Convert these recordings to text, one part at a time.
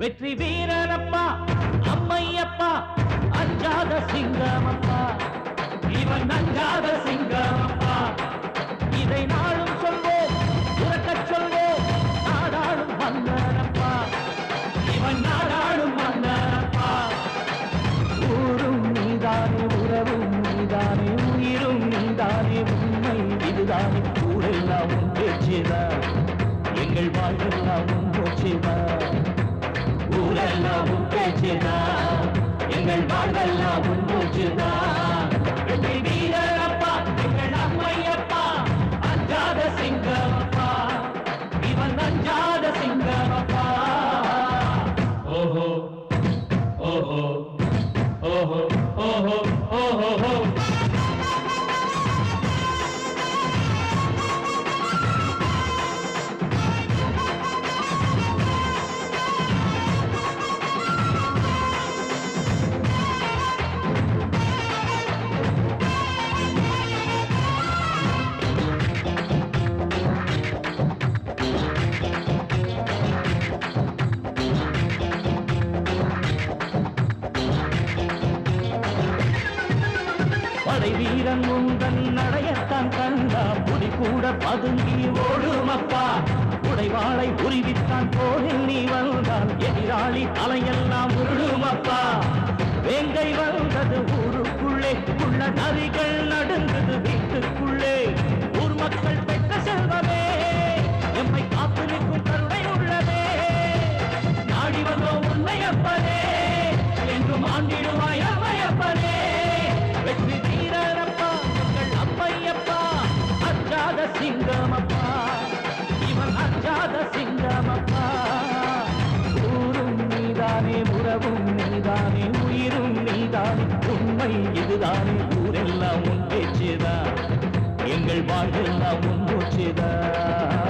வெற்றி வீரனப்பா அம்மையப்பா அஞ்சாத சிங்கமப்பா. இவன் அஞ்சாத சிங்கமப்பா. இதை நாளும் சொல்வோம் உறக்க சொல்வோம் நாடாளும் மன்னனப்பா இவன் நாடாளும் மன்னனப்பா ஊரும் நீதானே உறவும் நீதானே உயிரும் நீதானே உண்மை இதுதானே. ஊரெல்லாம் உன் பேச்சுதான் எங்கள் வாழ்வெல்லாம் உன் மூச்சுதான் மூச்சுதான் எங்கள் வாழ்வெல்லாம் உன் மூச்சுதான் படை வீரன் உந்தன் நடையத்தான் கண்டா. புடி கூட பதுங்கி ஓடுமப்பா. உடைவாளை உருவித்தான் போரில் நீ வந்தால். எதிராளி தலையெல்லாம் உருளுமப்பா. வேங்கை வந்தது ஊருக்குள்ளே. உள்ள நரிகள் நடுங்குது வீட்டுக்குள்ளே. ஊர் மக்கள் பெற்ற செல்வமே. எம்மை காத்து சிங்கமப்பா. இவன் அஞ்சாத சிங்கமப்பா. ஊரும் நீதானே உறவும் நீதானே உயிரும் நீதானே உண்மை இதுதானே ஊரெல்லாம் உன் பேச்சுதான். எங்கள் வாழ்வெல்லாம் உன் மூச்சுதான்.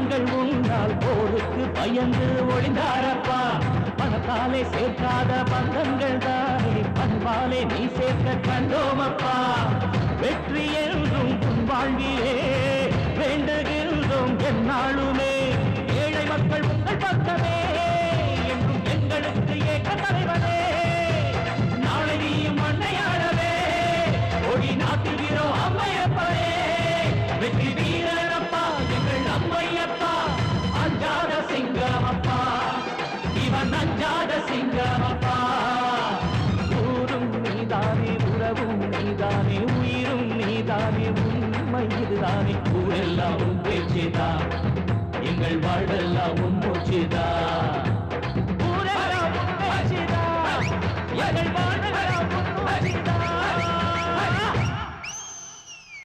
சீமான்கள் உண்டால் போருக்கு பயந்து ஒளிந்தாரப்பா. பணத்தாலே சேர்க்காத பந்தங்கள் தானே பண்பாலே நீ சேர்க்க கண்டோமப்பா. வெற்றி என்றும் உன் வாழ்விலே வேண்டுகின்றோம் என்னாலுமே ஏழை மக்கள் இதுதானே ஊரெல்லாம் உன் பேச்சுதான் எங்கள் வாழ்வெல்லாம் உன் மூச்சுதான்